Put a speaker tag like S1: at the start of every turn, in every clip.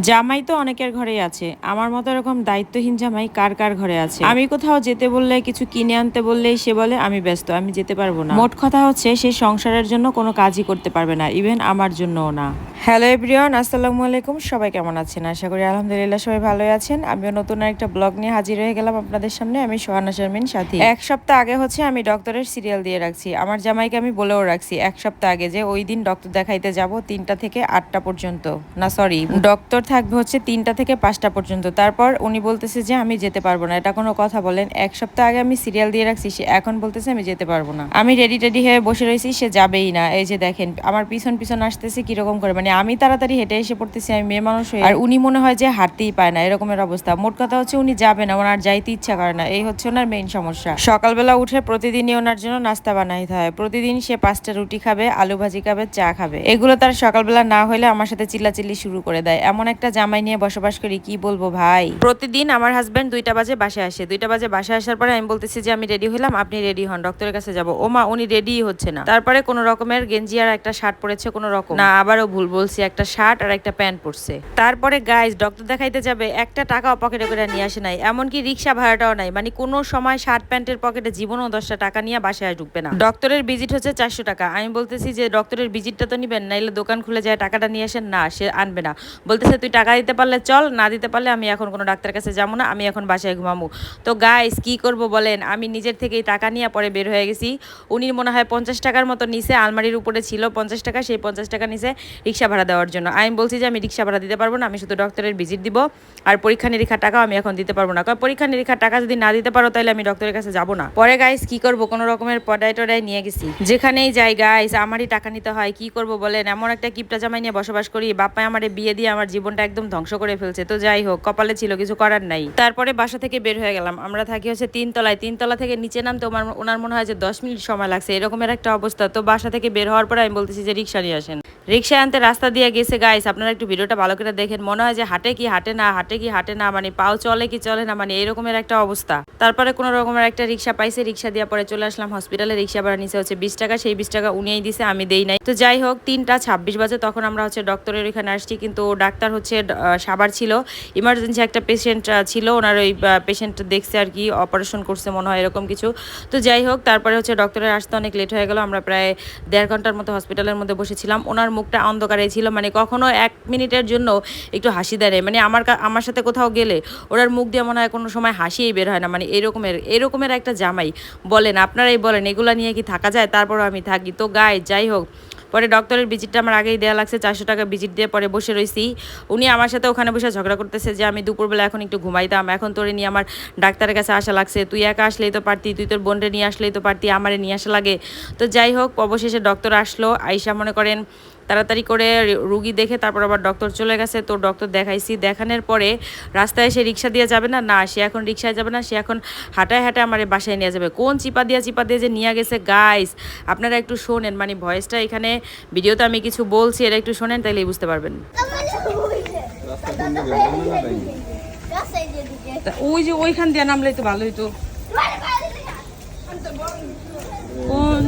S1: জামাই তো অনেকের ঘরেই আছে। আমার মতো এরকম দায়িত্বহীন জামাই কার কার ঘরে আছে? আমি কোথাও যেতে বললে, কিছু কিনে আনতে বললেই সে বলে, আমি ব্যস্ত, আমি যেতে পারব না। মোট কথা হচ্ছে, সে সংসারের জন্য কোনো কাজই করতে পারবে না ইভেন আমার জন্যও না। হ্যালো এভরিওয়ান আসসালামু আলাইকুম। সবাই কেমন আছেন? আশা করি আলহামদুলিল্লাহ সবাই ভালোই আছেন। আমিও নতুন একটা ব্লগ নিয়ে হাজির হয়ে গেলাম আপনাদের সামনে। আমি সোহানা শারমিন সাথী। এক সপ্তাহ আগে হচ্ছে আমি ডক্টরের সিরিয়াল দিয়ে রাখছি। আমার জামাইকে আমি বলেও রাখছি, এক সপ্তাহ আগে যে ওই দিন ডক্টর দেখাইতে যাব তিনটা থেকে আটটা পর্যন্ত। না সরি ডক্টর থাকবে হচ্ছে তিনটা থেকে পাঁচটা পর্যন্ত। তারপর উনি বলতেছে যে, আমি যেতে পারব না। এটা কোনো কথা বলেন। এক সপ্তাহ আগে আমি সিরিয়াল দিয়ে রাখছি, সে এখন বলতেছে, আমি যেতে পারব না। আমি রেডি টেডি হয়ে বসে রয়েছি, সে যাবেই না। এই যে দেখেন, আমার পিছন পিছন আসতেছে কীরকম করে। মানে আমি তাড়াতাড়ি হেঁটে এসে পড়তেছি, আমি মেয়ে মানুষ হয়ে। আর উনি মনে হয় যে হাঁটতেই পায় না, এরকমের অবস্থা। মোট কথা হচ্ছে উনি যাবে না, ওনার যাইতে ইচ্ছা করে না। এই হচ্ছে ওনার মেইন সমস্যা। সকালবেলা উঠে প্রতিদিনই ওনার জন্য নাস্তা বানাইতে হয়। প্রতিদিন সে পাঁচটা রুটি খাবে, আলু ভাজি খাবে, চা খাবে। এগুলো তার সকালবেলা না হলে আমার সাথে চিল্লাচিল্লি শুরু করে দেয়। এমন একটা জামাই নিয়ে বসবাস করি কি বলব ভাই? প্রতিদিন আমার হাজবেন্ড দুইটা বাজে বাসায় আসে। দুইটা বাজে বাসায় আসার পরে আমি বলতেছি যে আমি রেডি হলাম আপনি রেডি হন ডক্টরের কাছে যাব। ও মা উনি রেডি হচ্ছে না। তারপরে কোনো রকমের গেঞ্জি আর একটা শার্ট পরেছে কোনো রকম। না আবারও ভুল বলছি একটা শার্ট আর একটা প্যান্ট পরছে। তারপরে গাইজ ডক্টর দেখাইতে যাবে একটা টাকাও পকেটে করে নিয়ে আসে নাই। এমনকি রিক্সা ভাড়াটাও নাই। মানে কোনো সময় শার্ট প্যান্টের পকেটে জীবনও দশটা টাকা নিয়ে বাসায় ঢুকবে না। ডক্টরের ভিজিট হচ্ছে চারশো টাকা। আমি বলতেছি যে ডক্টরের ভিজিটটা তো নিবেন নাইলে দোকান খুলে যায় টাকাটা নিয়ে আসেন না সে আনবে না। বলতেছে তুই টাকা দিতে পারলে চল, না দিতে পারলে আমি এখন কোনো ডাক্তারের কাছে যাব না, আমি এখন বাসায় ঘুমাবো। তো গাইস কি করব বলেন? আমি নিজের থেকেই টাকা নিয়ে পরে বের হয়ে গেছি। উনি মনে হয় পঞ্চাশ টাকার মতো নিচে আলমারির উপরে ছিল পঞ্চাশ টাকা, সেই পঞ্চাশ টাকা নিচে রিক্সা ভাড়া দেওয়ার জন্য। আমি বলছি যে, আমি রিক্সা ভাড়া দিতে পারব না, আমি শুধু ডক্টরের ভিজিট দিব, আর পরীক্ষা নিরীক্ষার টাকাও আমি এখন দিতে পারব না। কারণ পরীক্ষা নিরীক্ষার টাকা যদি না দিতে পারো, তাহলে আমি ডক্টরের কাছে যাব না। পরে গাইস কি করব? কোনো রকমের পডাই টডাই নিয়ে গেছি। যেখানেই যাই গাইস আমারই টাকা নিতে হয়, কি করব বলেন? এমন একটা কিপটা জামাই নিয়ে বসবাস করি বাপ্পাই আমার বিয়ে দিয়ে আমার জীবনটা একদম ধ্বংস করে ফেলছে। তো যাই হোক, কপালে ছিল, কিছু করার নাই। তারপরে বাসা থেকে বের হয়ে গেলাম। আমরা থাকি হচ্ছে তিনতলায় তিনতলা থেকে নিচে নামতে আমার ওনার মনে হয় যে দশ মিনিট সময় লাগছে। এরকমের একটা অবস্থা। তো বাসা থেকে বের হওয়ার পরে আমি বলতেছি যে রিক্সা নিয়ে আসেন। রিক্সা আনতে রাস্তা দিয়ে গেছে গাইস আপনারা একটু ভিডিওটা ভালো করে দেখেন। মনে হয় যে হাটে কি হাটে না, হাটে কি হাটে না মানে পাও চলে কি চলে না মানে এরকমের একটা অবস্থা। তারপরে কোনো রকমের একটা রিক্সা পাইছে, রিক্সা দিয়ে পরে চলে আসলাম হসপিটালে রিক্সা ভাড়া নিচে হচ্ছে বিশ টাকা, সেই বিশ টাকা উনিই দিছে, আমি দেই নাই। তো যাই হোক, তিনটা ছাব্বিশ বাজে, তখন আমরা হচ্ছে ডক্টরের এখানে আসছি, কিন্তু ডাক্তার হচ্ছে সাবার ছিল। ইমার্জেন্সি একটা পেশেন্ট ছিল, ওনার ওই পেশেন্ট দেখছে আর কি অপারেশন করছে মনে হয়, এরকম কিছু। তো যাই হোক, তারপরে হচ্ছে ডক্টরের আসতে অনেক লেট হয়ে গেল, আমরা প্রায় দেড় ঘণ্টার মতো হসপিটালের মধ্যে বসেছিলাম। ওনার মুখটা অন্ধকারে ছিল মানে কখনো এক মিনিটের জন্য একটু হাসি দেয় মানে আমার আমার সাথে কোথাও গেলে ওনার মুখ দিয়ে মনে হয় কোনো সময় হাসিই বের হয় না। মানে এরকমের এরকমের একটা জামাই বলেন, আপনারাই বলেন, এগুলা নিয়ে কি থাকা যায়? তারপরও আমি থাকি। তো গায়ে যাই হোক, পরে ডক্টরের ভিজিটটা আমার আগেই দেওয়া লাগছে, চারশো টাকা ভিজিট দিয়ে পরে বসে রয়েছি উনি আমার সাথে ওখানে বসে ঝগড়া করতেছে যে আমি দুপুরবেলা এখন একটু ঘুমাইতাম, এখন তোরে নিয়ে আমার ডাক্তারের কাছে আসা লাগছে। তুই একা আসলেই তো পারতি, তুই তোর বোনরে নিয়ে আসলেই তো পারতি, আমারে নিয়ে আসা লাগে। তো যাই হোক, অবশেষে ডক্টর আসলো, আইসা মনে করেন তাড়াতাড়ি করে রুগী দেখে তারপর আবার ডক্টর চলে গেছে। তো ডক্টর দেখাইছি। দেখানোর পরে রাস্তায় সে রিক্সা দিয়ে যাবে না? না সে এখন রিক্সায় যাবে না। সে এখন হাঁটায় হাঁটায় আমার বাসায় নিয়ে যাবে। কোন চিপা দিয়া চিপা দিয়ে যে নিয়ে গেছে? গাইস আপনারা একটু শোনেন। মানে ভয়েসটা এখানে ভিডিওতে আমি কিছু বলছি এটা একটু শোনেন তাইলেই বুঝতে পারবেন। ওই যে ওইখান দিয়ে নামলেই তো ভালোই তো। কোন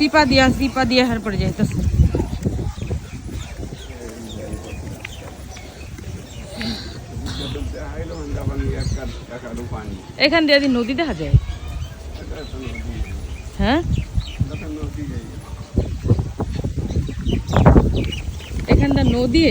S1: সিপা দিয়া সিপা দিয়া হার পরে যাইতেছে এখান দিয়ে নদী দেখা যায় হ্যাঁ এখানটা নদী